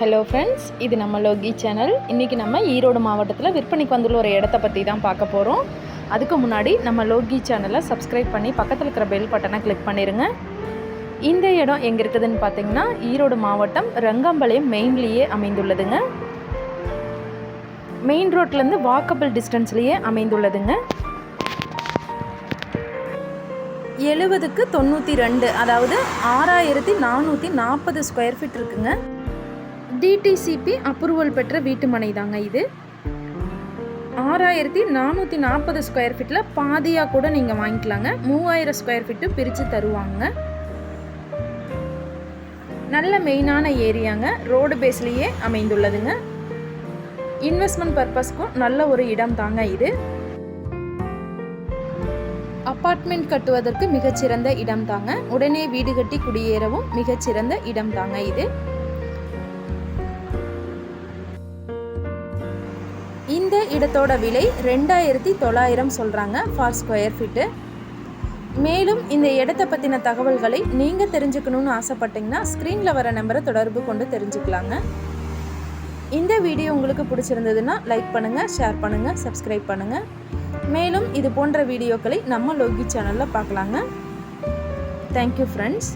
Hello friends இது நம்ம Loki channel இன்றைக்கி நம்ம ஈரோடு மாவட்டத்தில் விற்பனைக்கு வந்துள்ள ஒரு இடத்த பற்றி தான் பார்க்க போகிறோம் அதுக்கு முன்னாடி நம்ம லோகி சேனலை சப்ஸ்கிரைப் பண்ணி பக்கத்தில் இருக்கிற பெல் பட்டனை கிளிக் பண்ணிடுங்க இந்த இடம் எங்கே இருக்குதுன்னு பார்த்தீங்கன்னா ஈரோடு மாவட்டம் ரங்கம்பாளையம் மெயின்லேயே அமைந்துள்ளதுங்க. மெயின் ரோட்லேருந்து வாக்கபிள் டிஸ்டன்ஸ்லேயே அமைந்துள்ளதுங்க. எழுபதுக்கு தொண்ணூற்றி ரெண்டு அதாவது ஆறாயிரத்தி நானூற்றி நாற்பது ஸ்கொயர் ஃபீட் இருக்குங்க. டிடிசிபி அப்ரூவல் பெற்ற வீட்டு மனை தாங்க இது. ஆறாயிரத்தி நானூற்றி நாற்பது ஸ்கொயர் ஃபீட்டில் பாதியாக கூட நீங்கள் வாங்கிக்கலாங்க. மூவாயிரம் ஸ்கொயர் ஃபீட்டு பிரித்து தருவாங்க. நல்ல மெயினான ஏரியாங்க. ரோடு பேஸ்லேயே அமைந்துள்ளதுங்க. இன்வெஸ்ட்மெண்ட் பர்பஸ்க்கும் நல்ல ஒரு இடம் தாங்க இது. அப்பார்ட்மெண்ட் கட்டுவதற்கு மிகச்சிறந்த இடம் தாங்க உடனே வீடு கட்டி குடியேறவும் மிகச்சிறந்த இடம் தாங்க இது. இந்த இடத்தோட விலை ரெண்டாயிரத்தி தொள்ளாயிரம் சொல்கிறாங்க ஃபார் ஸ்கொயர் ஃபீட்டு மேலும் இந்த இடத்த பற்றின தகவல்களை நீங்கள் தெரிஞ்சுக்கணும்னு ஆசைப்பட்டீங்கன்னா ஸ்க்ரீனில் வர நம்பரை தொடர்பு கொண்டு தெரிஞ்சுக்கலாங்க. இந்த வீடியோ உங்களுக்கு பிடிச்சிருந்ததுன்னா லைக் பண்ணுங்கள் ஷேர் பண்ணுங்கள் சப்ஸ்கிரைப் பண்ணுங்கள் மேலும் இது போன்ற வீடியோக்களை நம்ம லோகி சேனலில் பார்க்கலாங்க. Thank you friends